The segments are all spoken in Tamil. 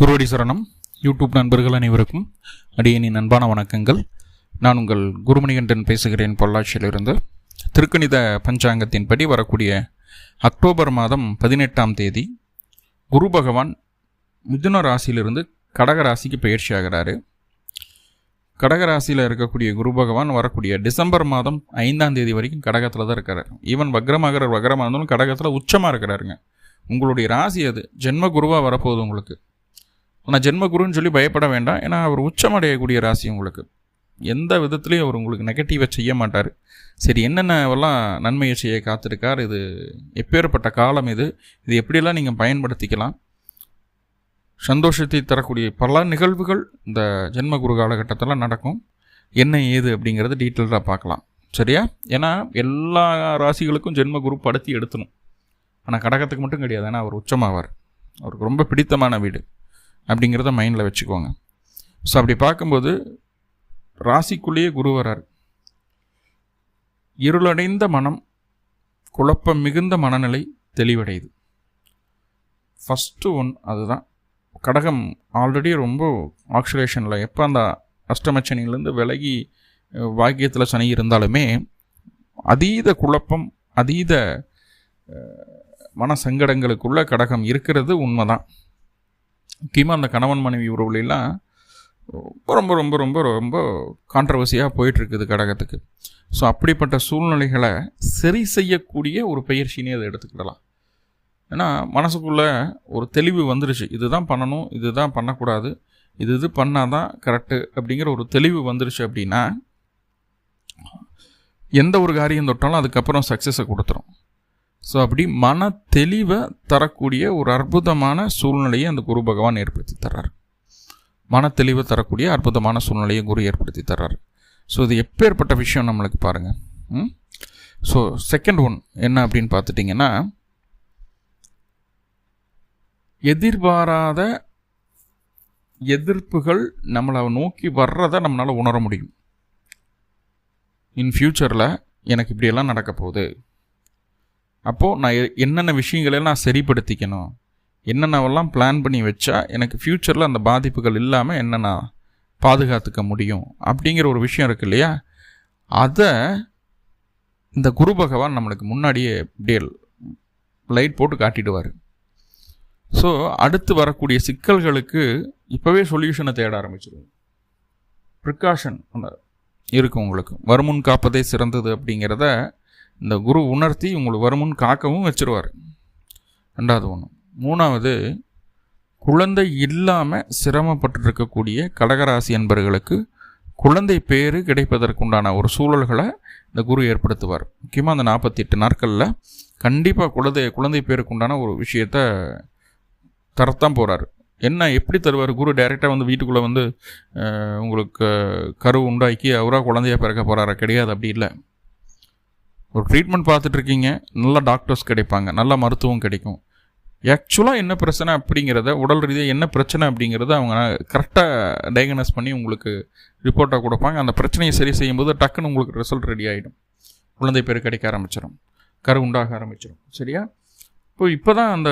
குருவடி சரணம் யூடியூப் நண்பர்கள் அனைவருக்கும் அடியனின் அன்பான வணக்கங்கள். நான் உங்கள் குருமணிகண்டன் பேசுகிறேன் பொள்ளாச்சியிலிருந்து. திருக்கணித பஞ்சாங்கத்தின்படி வரக்கூடிய அக்டோபர் மாதம் பதினெட்டாம் தேதி குரு பகவான் மிதுன ராசியிலிருந்து கடக ராசிக்கு பயிற்சி ஆகிறாரு. கடக ராசியில் இருக்கக்கூடிய குரு பகவான் வரக்கூடிய டிசம்பர் மாதம் ஐந்தாம் தேதி வரைக்கும் கடகத்தில் தான் இருக்காரு. ஈவன் வக்ரமாகிற வக்ரமாக இருந்தாலும் கடகத்தில் உச்சமாக இருக்கிறாருங்க. உங்களுடைய ராசி அது ஜென்ம குருவாக வரப்போகுது உங்களுக்கு. ஆனால் ஜென்ம குருன்னு சொல்லி பயப்பட வேண்டாம். ஏன்னா அவர் உச்சமடையக்கூடிய ராசி உங்களுக்கு. எந்த விதத்துலையும் அவர் உங்களுக்கு நெகட்டிவை செய்ய மாட்டார். சரி என்னென்னவெல்லாம் நன்மையை செய்ய காத்திருக்கார்? இது எப்பேற்பட்ட காலம் இது? இது எப்படியெல்லாம் நீங்கள் பயன்படுத்திக்கலாம்? சந்தோஷத்தை தரக்கூடிய பல நிகழ்வுகள் இந்த ஜென்ம குரு காலகட்டத்தில் நடக்கும். என்ன ஏது அப்படிங்கிறது டீட்டெயிலாக பார்க்கலாம். சரியா? ஏன்னா எல்லா ராசிகளுக்கும் ஜென்மகுரு படுத்தி எடுத்தணும் ஆனால் கடகத்துக்கு மட்டும் கிடையாது. ஏன்னா அவர் உச்சமாவார். அவருக்கு ரொம்ப பிடித்தமான வீடு. அப்படிங்கிறத மைண்டில் வச்சுக்கோங்க. ஸோ அப்படி பார்க்கும்போது ராசிக்குள்ளேயே குரு வரார். இருளடைந்த மனம் குழப்பம் மிகுந்த மனநிலை தெளிவடையுது. ஃபஸ்ட்டு ஒன் அதுதான். கடகம் ஆல்ரெடி ரொம்ப ஆக்சுலேஷனில் எப்போ அந்த அஷ்டமச்சனிலேருந்து விலகி வாக்கியத்தில் சனி இருந்தாலுமே அதீத குழப்பம் அதீத மன சங்கடங்களுக்குள்ள கடகம் இருக்கிறது உண்மைதான். முக்கியமாக அந்த கணவன் மனைவி உறவுலாம் ரொம்ப ரொம்ப ரொம்ப ரொம்ப கான்ட்ரவர்சியாக போயிட்டுருக்குது கடகத்துக்கு. ஸோ அப்படிப்பட்ட சூழ்நிலைகளை சரி செய்யக்கூடிய ஒரு பயிற்சினே அதை எடுத்துக்கிடலாம். ஏன்னா மனசுக்குள்ளே ஒரு தெளிவு வந்துருச்சு. இதுதான் பண்ணணும் இதுதான் பண்ணக்கூடாது இது இது பண்ணால் தான் கரெக்டு அப்படிங்கிற ஒரு தெளிவு வந்துருச்சு அப்படின்னா எந்த ஒரு காரியம் தொட்டாலும் அதுக்கப்புறம் சக்ஸஸை கொடுத்துரும். ஸோ அப்படி மன தெளிவை தரக்கூடிய ஒரு அற்புதமான சூழ்நிலையை அந்த குரு பகவான் ஏற்படுத்தி தர்றார். மன தெளிவை தரக்கூடிய அற்புதமான சூழ்நிலையை குரு ஏற்படுத்தி தர்றார். ஸோ இது எப்பேற்பட்ட விஷயம் நம்மளுக்கு பாருங்கள் ஸோ செகண்ட் ஒன் என்ன அப்படின்னு பார்த்துட்டிங்கன்னா எதிர்பாராத எதிர்ப்புகள் நம்மளை நோக்கி வர்றதை நம்மளால் உணர முடியும். இன் ஃப்யூச்சரில் எனக்கு இப்படியெல்லாம் நடக்க போகுது. அப்போது நான் என்னென்ன விஷயங்களை நான் சரிப்படுத்திக்கணும் என்னென்னவெல்லாம் பிளான் பண்ணி வச்சா எனக்கு ஃப்யூச்சரில் அந்த பாதிப்புகள் இல்லாமல் என்னென்ன பாதுகாத்துக்க முடியும் அப்படிங்கிற ஒரு விஷயம் இருக்கு இல்லையா? அதை இந்த குரு பகவான் நம்மளுக்கு முன்னாடியே இப்படியே லைட் போட்டு காட்டிடுவார். ஸோ அடுத்து வரக்கூடிய சிக்கல்களுக்கு இப்போவே சொல்யூஷனை தேட ஆரம்பிச்சிருவோம். ப்ரிகாஷன் இருக்கும் உங்களுக்கு. வருமுன் காப்பதே சிறந்தது அப்படிங்கிறத இந்த குரு உணர்த்தி உங்களுக்கு வருமுன் காக்கவும் வச்சுருவார். ரெண்டாவது ஒன்று மூணாவது குழந்தை இல்லாமல் சிரமப்பட்டு இருக்கக்கூடிய கடகராசி என்பர்களுக்கு குழந்தை பேர் கிடைப்பதற்குண்டான ஒரு சூழல்களை இந்த குரு ஏற்படுத்துவார். முக்கியமாக அந்த நாற்பத்தி எட்டு நாட்களில் கண்டிப்பாக குழந்தை குழந்தை பேருக்குண்டான ஒரு விஷயத்த தரத்தான் போகிறார் என்ன எப்படி தருவார்? குரு டைரெக்டாக வந்து வீட்டுக்குள்ளே வந்து உங்களுக்கு கரு உண்டாக்கி அவராக குழந்தைய பிறக்க போகிறாரா கிடையாது அப்படி இல்லை. ஒரு ட்ரீட்மெண்ட் பார்த்துட்ருக்கீங்க நல்ல டாக்டர்ஸ் கிடைப்பாங்க நல்ல மருத்துவம் கிடைக்கும். ஆக்சுவலாக என்ன பிரச்சனை அப்படிங்கிறத உடல் ரீதியாக என்ன பிரச்சனை அப்படிங்கிறத அவங்க கரெக்டாக டயக்னஸ் பண்ணி உங்களுக்கு ரிப்போர்ட்டாக கொடுப்பாங்க. அந்த பிரச்சனையை சரி செய்யும்போது டக்குன்னு உங்களுக்கு ரிசல்ட் ரெடி ஆகிடும் குழந்தை பேர் கிடைக்க ஆரம்பிச்சிடும் கரு உண்டாக ஆரம்பிச்சிடும் சரியா? இப்போ இப்போ தான் அந்த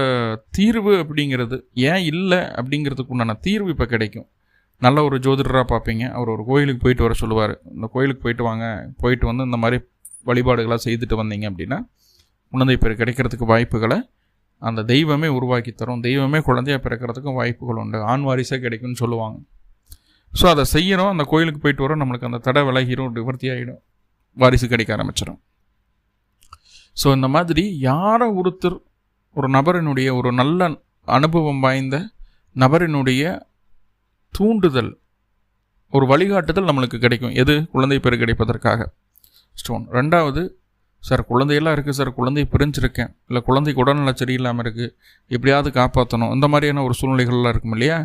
தீர்வு அப்படிங்கிறது ஏன் இல்லை அப்படிங்கிறதுக்கு உண்டான தீர்வு இப்போ கிடைக்கும். நல்ல ஒரு ஜோதிடராக பார்ப்பீங்க. அவர் ஒரு கோயிலுக்கு போயிட்டு வர சொல்லுவார். இந்த கோயிலுக்கு போயிட்டு வாங்க. போயிட்டு வந்து இந்த மாதிரி வழிபாடுகளாக செய்துட்டு வந்தீங்க அப்படின்னா குழந்தை பேர் கிடைக்கிறதுக்கு வாய்ப்புகளை அந்த தெய்வமே உருவாக்கி தரும். தெய்வமே குழந்தையாக பிறக்கிறதுக்கும் வாய்ப்புகள் உண்டு. ஆண் வாரிசாக கிடைக்கும்னு சொல்லுவாங்க. ஸோ அதை செய்யணும் அந்த கோயிலுக்கு போயிட்டு வரோம் நம்மளுக்கு அந்த தடை விலகிடும் நிவர்த்தி ஆகிடும் வாரிசு கிடைக்க ஆரம்பிச்சிடும் ஸோ இந்த மாதிரி யாரை ஒருத்தர் ஒரு நபரினுடைய ஒரு நல்ல அனுபவம் வாய்ந்த நபரினுடைய தூண்டுதல் ஒரு வழிகாட்டுதல் நம்மளுக்கு கிடைக்கும். எது? குழந்தை பேர் கிடைப்பதற்காக. ஸ்டோன் ரெண்டாவது சார் குழந்தையெல்லாம் இருக்குது சார் குழந்தை பிரிஞ்சிருக்கேன். இல்லை குழந்தைக்கு உடல்நல சரியில்லாமல் இருக்குது எப்படியாவது காப்பாற்றணும் இந்த மாதிரியான ஒரு சூழ்நிலைகள்லாம் இருக்கும் இல்லையா?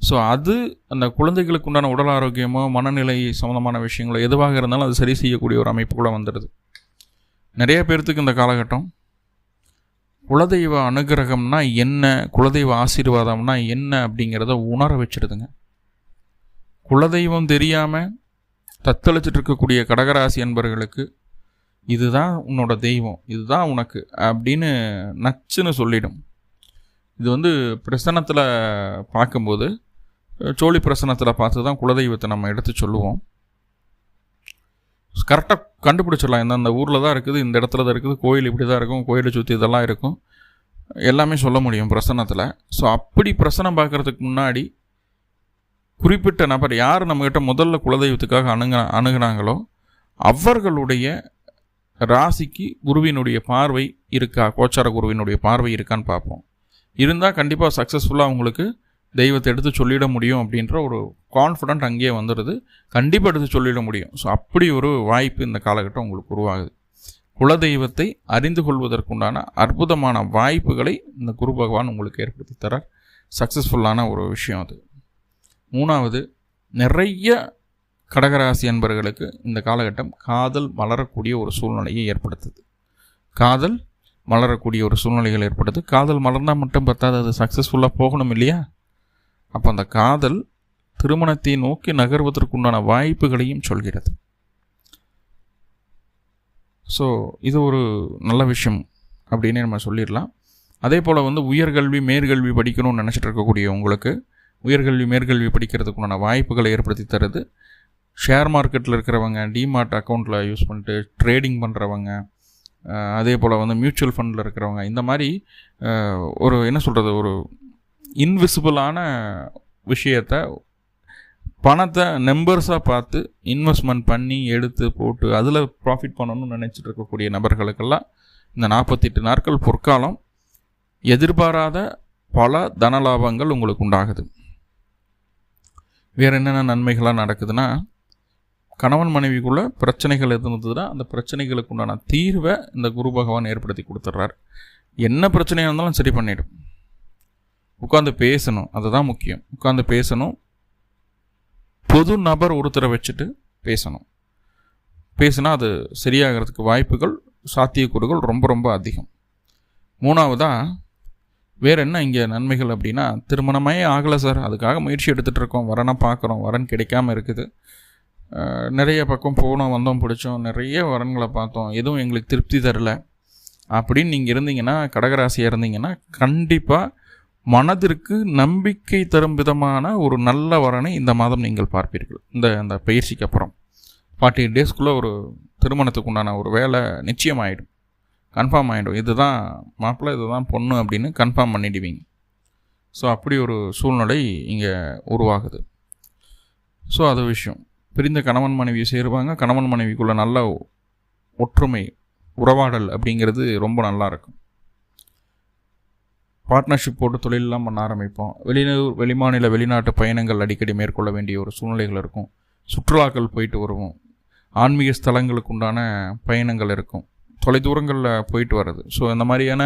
ஸோ அது அந்த குழந்தைகளுக்கு உண்டான உடல் ஆரோக்கியமோ மனநிலை சம்மந்தமான விஷயங்களோ எதுவாக இருந்தாலும் அது சரி செய்யக்கூடிய ஒரு அமைப்பு கூட வந்துடுது. நிறைய பேர்த்துக்கு இந்த காலகட்டம் குலதெய்வ அனுகிரகம்னா என்ன குலதெய்வ ஆசீர்வாதம்னா என்ன அப்படிங்கிறத உணர வச்சிடுதுங்க குலதெய்வம் தெரியாமல் தத்தளிச்சிட்டு இருக்கக்கூடிய கடகராசி என்பர்களுக்கு இதுதான் உன்னோட தெய்வம் இதுதான் உனக்கு அப்படின்னு நச்சுன்னு சொல்லிடும். இது வந்து பிரசனத்தில் பார்க்கும்போது சோழி பிரசனத்தில் பார்த்து தான் குலதெய்வத்தை நம்ம எடுத்து சொல்லுவோம். கரெக்டாக கண்டுபிடிச்சிடலாம். எந்தெந்த ஊரில் தான் இருக்குது இந்த இடத்துல தான் இருக்குது கோயில் இப்படி தான் இருக்கும் கோயிலை சுற்றி இதெல்லாம் இருக்கும். எல்லாமே சொல்ல முடியும் பிரசனத்தில். ஸோ அப்படி பிரசனம் பார்க்குறதுக்கு முன்னாடி குறிப்பிட்ட நபர் யார் நம்மக்கிட்ட முதல்ல குலதெய்வத்துக்காக அணுக அணுகுனாங்களோ அவர்களுடைய ராசிக்கு குருவினுடைய பார்வை இருக்கா? கோச்சார குருவினுடைய பார்வை இருக்கான்னு பார்ப்போம். இருந்தால் கண்டிப்பாக சக்ஸஸ்ஃபுல்லாக அவங்களுக்கு தெய்வத்தை எடுத்து சொல்லிட முடியும் அப்படின்ற ஒரு கான்ஃபிடண்ட் அங்கேயே வந்துடுது கண்டிப்பாக எடுத்து சொல்லிட முடியும். ஸோ அப்படி ஒரு வாய்ப்பு இந்த காலகட்டம் உங்களுக்கு உருவாகுது. குலதெய்வத்தை அறிந்து கொள்வதற்குண்டான அற்புதமான வாய்ப்புகளை இந்த குரு பகவான் உங்களுக்கு ஏற்படுத்தி தரார். சக்ஸஸ்ஃபுல்லான ஒரு விஷயம் அது. மூணாவது நிறைய கடகராசி அன்பர்களுக்கு இந்த காலகட்டம் காதல் வளரக்கூடிய ஒரு சூழ்நிலையை ஏற்படுத்துது. காதல் மலரக்கூடிய ஒரு சூழ்நிலைகள் ஏற்படுது. காதல் மலர்ந்தால் மட்டும் பத்தாது அது சக்ஸஸ்ஃபுல்லாக போகணும் இல்லையா? அப்போ அந்த காதல் திருமணத்தை நோக்கி நகர்வதற்குண்டான வாய்ப்புகளையும் சொல்கிறது. ஸோ இது ஒரு நல்ல விஷயம் அப்படின்னு நம்ம சொல்லிடலாம். அதே போல் வந்து உயர்கல்வி மேற்கல்வி படிக்கணும்னு நினச்சிட்டு இருக்கக்கூடிய உங்களுக்கு உயர்கல்வி மேற்கல்வி படிக்கிறதுக்குண்டான வாய்ப்புகளை ஏற்படுத்தி தருது. ஷேர் மார்க்கெட்டில் இருக்கிறவங்க டிமார்ட் அக்கௌண்ட்டில் யூஸ் பண்ணிட்டு ட்ரேடிங் பண்ணுறவங்க அதே போல் வந்து மியூச்சுவல் ஃபண்டில் இருக்கிறவங்க இந்த மாதிரி ஒரு என்ன சொல்கிறது ஒரு இன்விசிபிளான விஷயத்த பணத்தை நம்பர்ஸாக பார்த்து இன்வெஸ்ட்மெண்ட் பண்ணி எடுத்து போட்டு அதில் ப்ராஃபிட் பண்ணணும்னு நினச்சிட்டு இருக்கக்கூடிய நபர்களுக்கெல்லாம் இந்த நாற்பத்தெட்டு நாட்கள் பொற்காலம் எதிர்பாராத பல தன லாபங்கள் உங்களுக்கு உண்டாகுது. வேறு என்னென்ன நன்மைகளாக நடக்குதுன்னா கணவன் மனைவிக்குள்ளே பிரச்சனைகள் இருந்ததுன்னா அந்த பிரச்சனைகளுக்கு உண்டான தீர்வை இந்த குரு பகவான் ஏற்படுத்தி கொடுத்துட்றார் என்ன பிரச்சனையாக இருந்தாலும் சரி பண்ணிடும். உட்காந்து பேசணும் அதுதான் முக்கியம். உட்காந்து பேசணும் பொது நபர் ஒருத்தரை வச்சுட்டு பேசணும். பேசினா அது சரியாகிறதுக்கு வாய்ப்புகள் சாத்தியக்கூறுகள் ரொம்ப ரொம்ப அதிகம். மூணாவதாக வேறு என்ன இங்கே நன்மைகள் அப்படின்னா திருமணமே ஆகலை சார் அதுக்காக முயற்சி எடுத்துகிட்டு இருக்கோம். வரனை பார்க்குறோம். வரன் கிடைக்காமல் இருக்குது. நிறைய பக்கம் போனோம் வந்தோம் பிடிச்சோம். நிறைய வரன்களை பார்த்தோம். எதுவும் எங்களுக்கு திருப்தி தரல. அப்படின்னு நீங்கள் இருந்தீங்கன்னா கடகராசியாக இருந்தீங்கன்னா கண்டிப்பாக மனதிற்கு நம்பிக்கை தரும் விதமான ஒரு நல்ல வரனை இந்த மாதம் நீங்கள் பார்ப்பீர்கள். இந்த அந்த பயிற்சிக்கு அப்புறம். ஃபார்ட்டி எயிட் டேஸ்க்குள்ளே ஒரு திருமணத்துக்கு உண்டான ஒரு வேலை நிச்சயம் ஆகிடும் கன்ஃபார்ம் ஆகிடும் இதுதான் மாப்பிள்ளை இதுதான் பொண்ணு அப்படின்னு கன்ஃபார்ம் பண்ணிடுவீங்க. ஸோ அப்படி ஒரு சூழ்நிலை இங்கே உருவாகுது. ஸோ அது விஷயம். பிரிந்த கணவன் மனைவி சேருவாங்க. கணவன் மனைவிக்குள்ளே நல்ல ஒற்றுமை உறவாடல் அப்படிங்கிறது ரொம்ப நல்லா இருக்கும். பார்ட்னர்ஷிப் போட்டு தொழிலெலாம் பண்ண ஆரம்பிப்போம். வெளியூர் வெளிமாநில வெளிநாட்டு பயணங்கள் அடிக்கடி மேற்கொள்ள வேண்டிய ஒரு சூழ்நிலைகள் இருக்கும். சுற்றுலாக்கள் போயிட்டு வருவோம். ஆன்மீக ஸ்தலங்களுக்கு உண்டான பயணங்கள் இருக்கும். தொலைதூரங்களில் போயிட்டு வர்றது. ஸோ இந்த மாதிரியான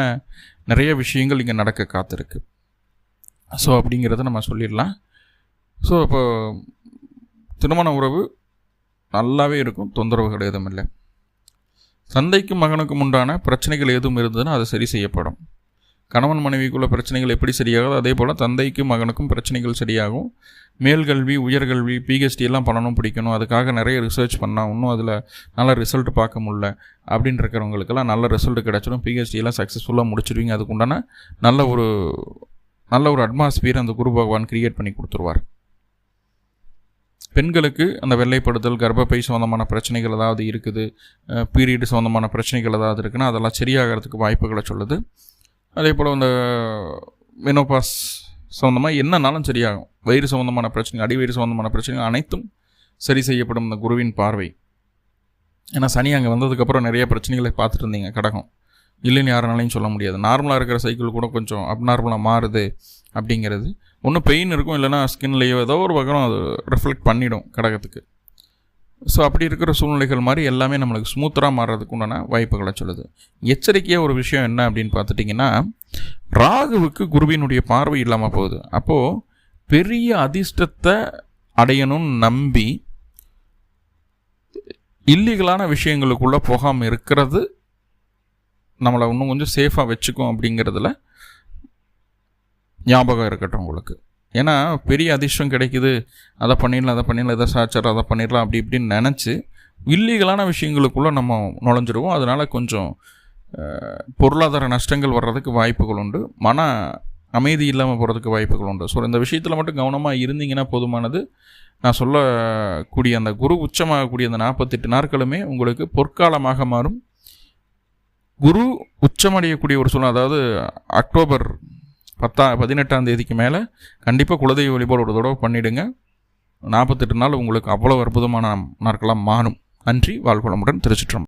நிறைய விஷயங்கள் இங்கே நடக்க காத்திருக்கு. ஸோ அப்படிங்கிறத நம்ம சொல்லிடலாம். ஸோ இப்போ திருமண உறவு நல்லாவே இருக்கும். தொந்தரவுகள் எதுவும் இல்லை. சந்தைக்கும் மகனுக்கும் உண்டான பிரச்சனைகள் எதுவும் இருந்ததுன்னா அது சரி செய்யப்படும். கணவன் மனைவிக்குள்ள பிரச்சனைகள் எப்படி சரியாகுதோ அதே போல் தந்தைக்கும் மகனுக்கும் பிரச்சனைகள் சரியாகும். மேல்கல்வி உயர்கல்வி பிஹெச்டி எல்லாம் பண்ணணும் பிடிக்கணும். அதுக்காக நிறைய ரிசர்ச் பண்ணால் இன்னும் அதில் நல்ல ரிசல்ட் பார்க்க முடில அப்படின்னு இருக்கிறவங்களுக்கெல்லாம் நல்ல ரிசல்ட் கிடச்சிடும். பிஹெச்டியெல்லாம் சக்ஸஸ்ஃபுல்லாக முடிச்சிருவீங்க. அதுக்கு உண்டான நல்ல ஒரு நல்ல ஒரு அட்மாஸ்பியர் அந்த குரு பகவான் கிரியேட் பண்ணி கொடுத்துருவார். பெண்களுக்கு அந்த வெள்ளைப்படுதல் கர்ப்பப்பை சம்மந்தமான பிரச்சனைகள் ஏதாவது இருக்குது பீரியடு சம்மந்தமான பிரச்சனைகள் ஏதாவது இருக்குன்னா அதெல்லாம் சரியாகிறதுக்கு வாய்ப்புகளை சொல்லுது. அதே போல் இந்த மெனோபாஸ் சம்மந்தமாக என்னன்னாலும் சரியாகும். வயிறு சம்மந்தமான பிரச்சனை அடிவயிறு சம்மந்தமான பிரச்சனைகள் அனைத்தும் சரி செய்யப்படும் இந்த குருவின் பார்வை. ஏன்னா சனி அங்கே வந்ததுக்கப்புறம் நிறைய பிரச்சனைகளை பார்த்துட்டு இருந்தீங்க கடகம். இல்லைன்னு யாருனாலையும் சொல்ல முடியாது. நார்மலாக இருக்கிற சைக்கிள் கூட கொஞ்சம் அப்நார்மலாக மாறுது அப்படிங்கிறது. ஒன்றும் பெயின் இருக்கும் இல்லைனா ஸ்கின்லேயோ ஏதோ ஒரு வகையும் அது ரிஃப்ளெக்ட் பண்ணிடும் கடகத்துக்கு. ஸோ அப்படி இருக்கிற சூழ்நிலைகள் மாதிரி எல்லாமே நம்மளுக்கு ஸ்மூத்தராக மாறுறதுக்கு உண்டான வாய்ப்புகளை சொல்லுது. எச்சரிக்கையாக ஒரு விஷயம் என்ன அப்படின்னு பார்த்துட்டிங்கன்னா ராகுவுக்கு குருவினுடைய பார்வை இல்லாமல் போகுது. அப்போது பெரிய அதிர்ஷ்டத்தை அடையணும்னு நம்பி இல்லீகலான விஷயங்களுக்குள்ளே போகாமல் இருக்கிறது நம்மளை இன்னும் கொஞ்சம் சேஃபாக வச்சுக்கும் அப்படிங்கிறதுல ஞாபகம் இருக்கட்டும் உங்களுக்கு. ஏன்னா பெரிய அதிர்ஷ்டம் கிடைக்குது. அதை பண்ணிடலாம் அதை பண்ணிடலாம் இதை சாச்சர் அதை பண்ணிடலாம் அப்படி இப்படின்னு நினச்சி இல்லீகலான விஷயங்களுக்குள்ளே நம்ம நுழைஞ்சிருவோம். அதனால் கொஞ்சம் பொருளாதார நஷ்டங்கள் வர்றதுக்கு வாய்ப்புகள் உண்டு. மன அமைதி இல்லாமல் போகிறதுக்கு வாய்ப்புகள் உண்டு. ஸோ இந்த விஷயத்தில் மட்டும் கவனமாக இருந்தீங்கன்னா போதுமானது. நான் சொல்லக்கூடிய அந்த குரு உச்சமாகக்கூடிய அந்த நாற்பத்தெட்டு நாட்களுமே உங்களுக்கு பொற்காலமாக மாறும். குரு உச்சமடையக்கூடிய ஒரு சூழ்நிலை அதாவது அக்டோபர் பத்தா பதினெட்டாம் தேதிக்கு மேலே கண்டிப்பாக குலதெய்வ வழிபாடு ஒரு தடவை பண்ணிவிடுங்க நாற்பத்தெட்டு நாள் உங்களுக்கு அவ்வளோ அற்புதமான நாட்களாக மாறும். நன்றி வாழ்வளமுடன் திருச்சிற்றம்